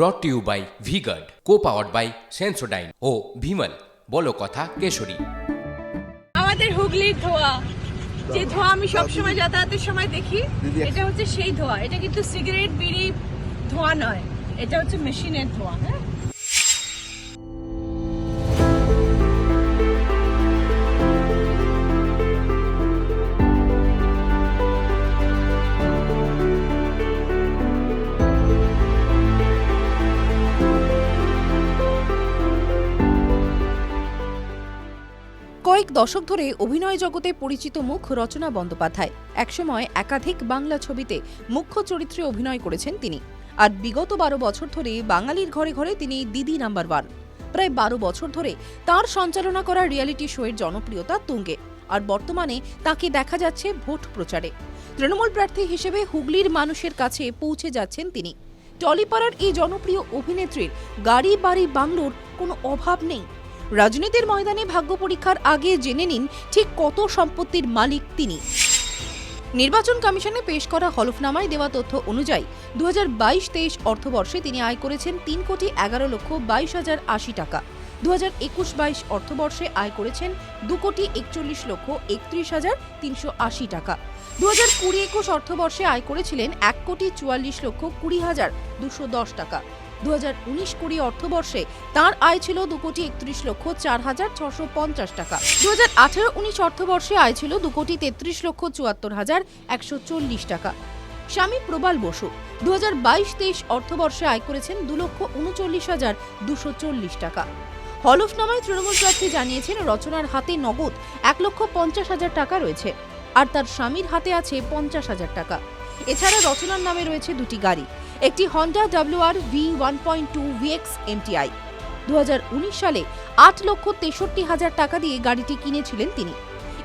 Brought to you by V Guard co powered by Sensodyne ও ভিমল বলো কথা কেশরী। আমাদের হুগলির ধোয়া। যে ধোয়া আমি সবসময় যাতায়াতের সময় দেখি এটা হচ্ছে সেই ধোয়া। এটা কিন্তু সিগারেট বিড়ি ধোয়া নয়। এটা হচ্ছে মেশিনের ধোয়া হ্যাঁ? কয়েক দশক ধরে অভিনয় জগতে পরিচিত মুখ রচনা বন্দ্যোপাধ্যায়। একসময় একাধিক বাংলা ছবিতে মুখ্য চরিত্রে অভিনয় করেছেন তিনি। আর বিগত বারো বছর ধরে বাঙালির ঘরে ঘরে তিনি দিদি নাম্বার ওয়ান। প্রায় বারো বছর ধরে তার সঞ্চালনা করা রিয়েলিটি শোয়ের জনপ্রিয়তা তুঙ্গে। আর বর্তমানে তাকে দেখা যাচ্ছে ভোট প্রচারে। তৃণমূল প্রার্থী হিসেবে হুগলির মানুষের কাছে পৌঁছে যাচ্ছেন তিনি। টলিপাড়ার এই জনপ্রিয় অভিনেত্রীর গাড়ি বাড়ি বাংলোর কোনো অভাব নেই। রাজনীতির ময়দানে ভাগ্য পরীক্ষার আগে জেনে নিন ঠিক কত সম্পত্তির মালিক তিনি। নির্বাচন কমিশনে পেশ করা হলফনামায় দেওয়া তথ্য অনুযায়ী দু হাজার বাইশ তেইশ অর্থবর্ষে তিনি আয় করেছেন তিন কোটি এগারো লক্ষ বাইশ হাজার আশি টাকা। দু হাজার একুশ বাইশ অর্থবর্ষে আয় করেছেন দু কোটি একচল্লিশ লক্ষ একত্রিশ হাজার তিনশো আশি টাকা। দু হাজার কুড়ি একুশ অর্থবর্ষে আয় করেছিলেন এক কোটি চুয়াল্লিশ লক্ষ কুড়ি হাজার দুশো দশ টাকা। দু অর্থবর্ষে তার আয় ছিল দু কোটি একত্রিশ লক্ষ চার হাজার ছশো পঞ্চাশ টাকা। দু হাজার আঠেরো উনিশ অর্থবর্ষে আয় ছিল দু কোটি তেত্রিশ লক্ষ চুয়াত্তর হাজার একশো চল্লিশ টাকা। স্বামী প্রবাল বসু দু হাজার বাইশ তেইশ অর্থবর্ষে আয় করেছেন দু লক্ষ উনচল্লিশ হাজার দুশো চল্লিশ টাকা। হলফনামায় তৃণমূল প্রার্থী জানিয়েছেন রচনার হাতে নগদ এক লক্ষ পঞ্চাশ হাজার টাকা রয়েছে, আর তার স্বামীর হাতে আছে পঞ্চাশ হাজার টাকা। এছাড়া রচনার নামে রয়েছে দুটি গাড়ি। একটি Honda WR V one point two VX MTI দু সালে আট লক্ষ তেষট্টি হাজার টাকা দিয়ে গাড়িটি কিনেছিলেন তিনি।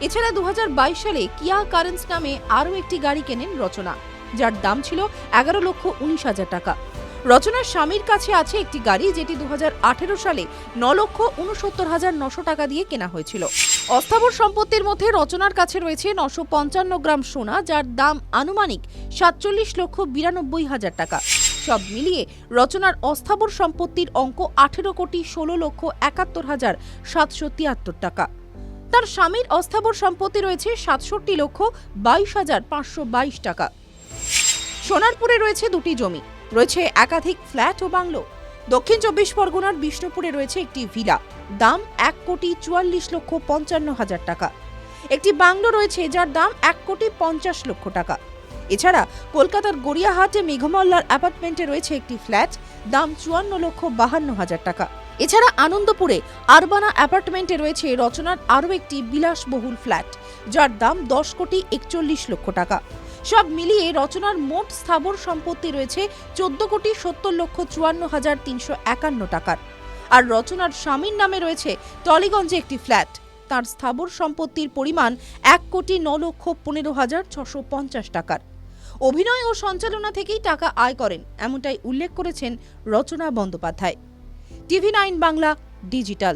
এছাড়া দু হাজার বাইশ সালে কিয়া কারেন্স নামে আরও একটি গাড়ি কেনেন রচনা, যার দাম ছিল এগারো লক্ষ উনিশ হাজার টাকা। রচনার স্বামীর কাছে আছে একটি গাড়ি যেটি দু হাজার আঠেরো সালে ন লক্ষ উনসত্তর হাজার নশো টাকা দিয়ে কেনা হয়েছিল। অস্থাবর সম্পত্তির মধ্যে রচনার কাছে রয়েছে নশো পঞ্চান্ন গ্রাম সোনা, যার দাম আনুমানিক সাতচল্লিশ লক্ষ বিরানব্বই হাজার টাকা। সব মিলিয়ে রচনার অস্থাবর সম্পত্তির অঙ্ক আঠেরো কোটি ষোলো লক্ষ একাত্তর হাজার সাতশো তিয়াত্তর টাকা। তার স্বামীর অস্থাবর সম্পত্তি রয়েছে সাতষট্টি লক্ষ বাইশ হাজার পাঁচশো বাইশ টাকা। সোনারপুরে রয়েছে দুটি জমি। রয়েছে একাধিক ফ্ল্যাট ও বাংলো। দক্ষিণ চব্বিশ পরগনার বিষ্ণুপুরে রয়েছে একটি ভিলা। দাম এক কোটি চুয়াল্লিশ লক্ষ পঞ্চান্ন হাজার টাকা। একটি বাংলো রয়েছে যার দাম এক কোটি পঞ্চাশ লক্ষ টাকা। এছাড়া কলকাতার গড়িয়াহাটে মেঘমল্লার অ্যাপার্টমেন্টে রয়েছে একটি ফ্ল্যাট, দাম চুয়ান্ন লক্ষ বাহান্ন হাজার টাকা। এছাড়া আনন্দপুরে আরবানা অ্যাপার্টমেন্টে রয়েছে রচনার আরও একটি বিলাসবহুল ফ্ল্যাট, যার দাম দশ কোটি একচল্লিশ লক্ষ টাকা। সব মিলিয়ে রচনার মোট স্থাবর সম্পত্তি রয়েছে চোদ্দ কোটি সত্তর লক্ষ চুয়ান্ন হাজার তিনশো একান্ন টাকার। আর রচনার স্বামীর নামে রয়েছে টলিগঞ্জে একটি ফ্ল্যাট। তার স্থাবর সম্পত্তির পরিমাণ এক কোটি ন লক্ষ পনেরো হাজার ছশো পঞ্চাশ টাকার। অভিনয় ও সঞ্চালনা থেকেই টাকা আয় করেন, এমনটাই উল্লেখ করেছেন Rachana Bandyopadhyay. TV nine Bangla, digital.